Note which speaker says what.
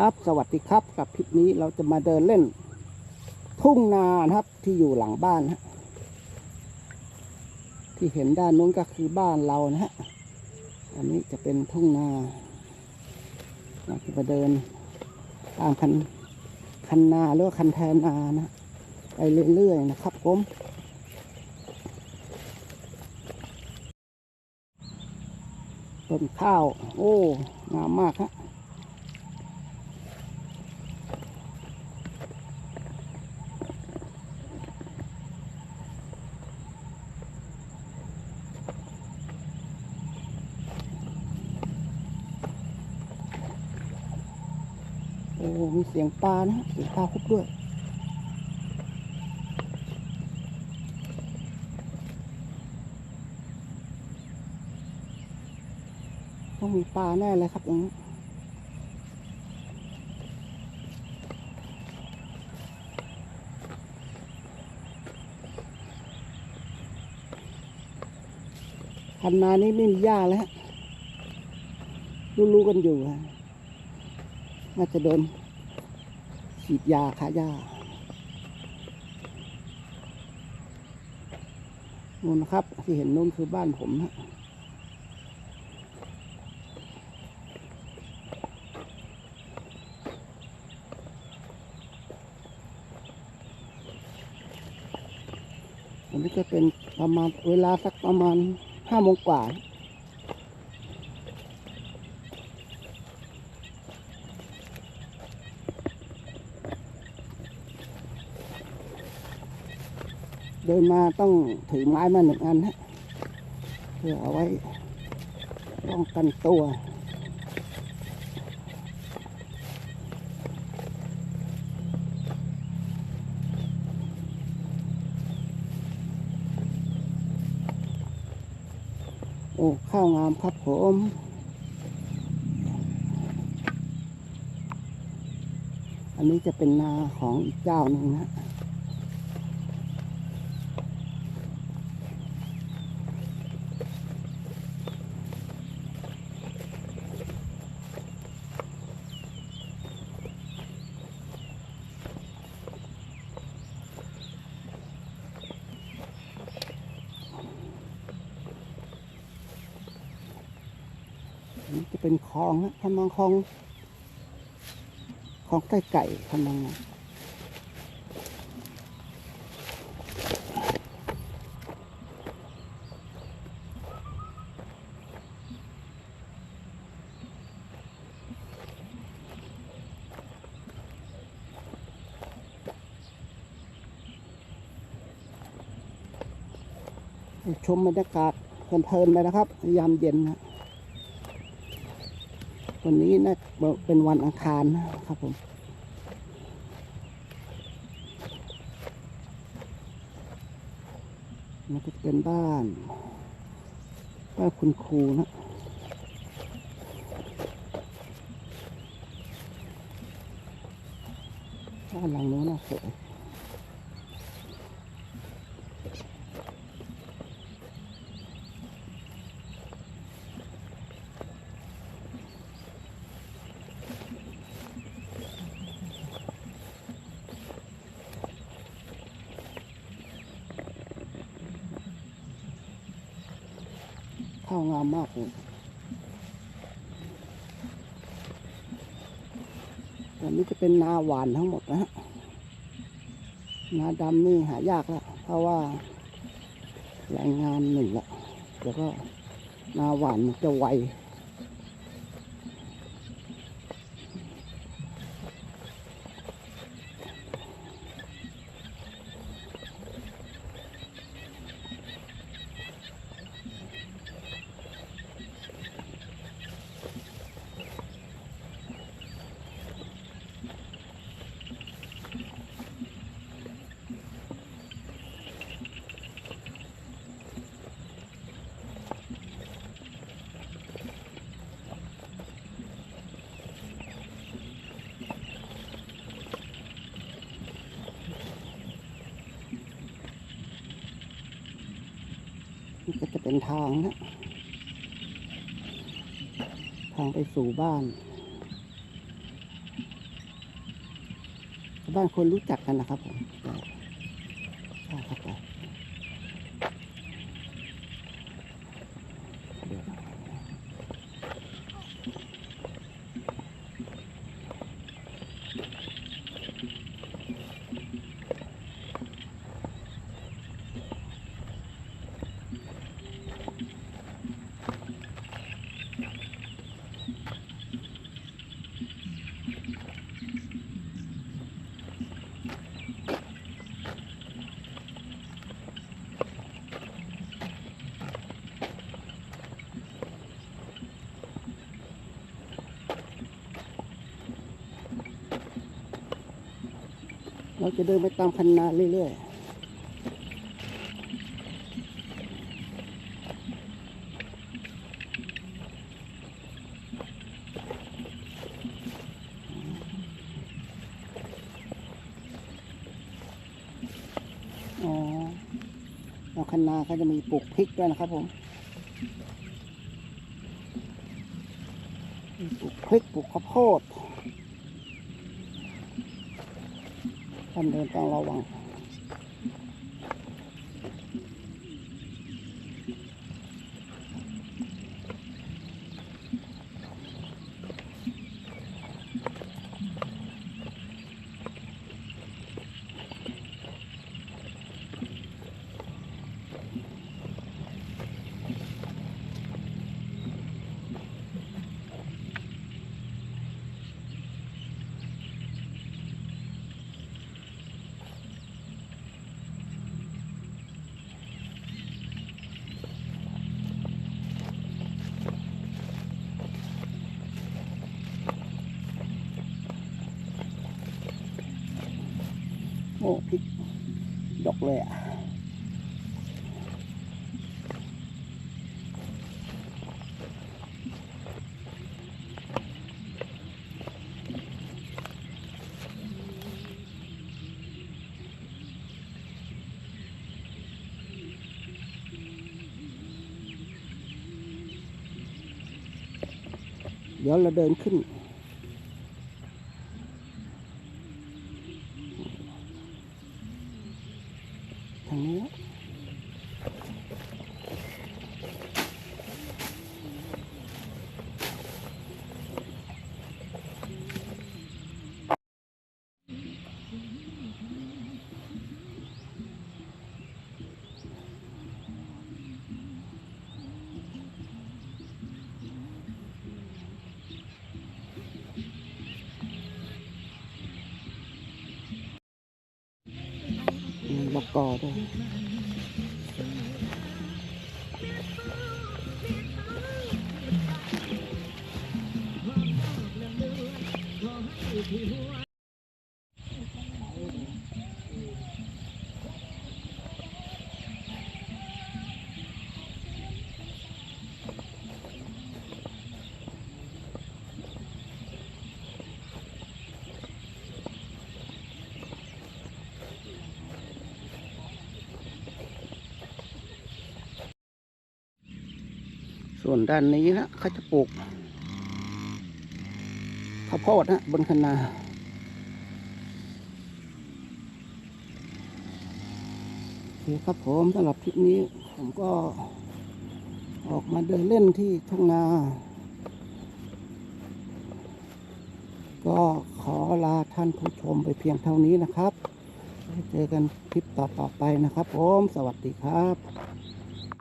Speaker 1: ครับสวัสดีครับกับคลิปนี้เราจะมาเดินเล่น ทุ่งนานะครับที่อยู่หลังบ้านฮะที่เห็นด้านนู้นก็คือบ้านเรานะฮะอันนี้จะเป็นทุ่งนาเราจะมาเดินตามคันคันนาหรือว่าคันแทนนานะไปเรื่อยๆนะครับผมต้นข้าว โอ้งามมากฮะ โอ้มีเสียงปลานะเสียงปลาคุบด้วยต้องมีปลาแน่เลยครับตรงนี้คันนานี้ไม่มีหญ้าแล้วรู้ๆกันอยู่ฮะน่าจะโดน ฉีดยาฆ่าหญ้านู่นครับ ที่เห็นนู่นคือบ้านผมฮะวันนี้จะเป็นประมาณเวลาสักประมาณห้าโมงกว่า เดินมาต้องถือไม้มาหนึ่งอันฮะเพื่อเอาไว้ป้องกันตัวโอ้ข้าวงามครับผมอันนี้จะเป็นนาของอีกเจ้าหนึ่งนะ เป็นคลองนะทำนองคลองคลองใกล้ไก่ทำนองนั้นชมบรรยากาศเพลินๆเลยนะครับ ยามเย็นนะ วันนี้นะเป็นวันอังคารนะครับผมมันก็จะเป็นบ้านบ้านคุณครูนะบ้านหลังโน้นน่าสวย ข้าวงามมากเลยอันนี้จะเป็นนาหวานทั้งหมดนะฮะ นาดำนี่หายากแล้วเพราะว่าแรงงานหนึ่งละแล้วก็นาหวานมันจะไว นี่ก็จะเป็นทางนะ ทางไปสู่บ้าน บ้านคนรู้จักกันนะครับผม เราจะเดินไปตามคันนาเรื่อยๆอ๋อแล้วคันนาเขาจะมีปลูกพริกด้วยนะครับผมปลูกพริกปลูกข้าวโพด ท่านเดินต้องระวัง โอ้พริกดอก เลยอะเดี๋ยวเราเดินขึ้น มีละกอด้วย ส่วนด้านนี้นะเขาจะปลูกข้าวโพดนะบนคันนาโอเคครับผมสำหรับคลิปนี้ ผมก็ออกมาเดินเล่นที่ทุ่งนา ก็ขอลาท่านผู้ชมไปเพียงเท่านี้นะครับ เจอกันคลิปต่อๆไปนะครับผม สวัสดีครับ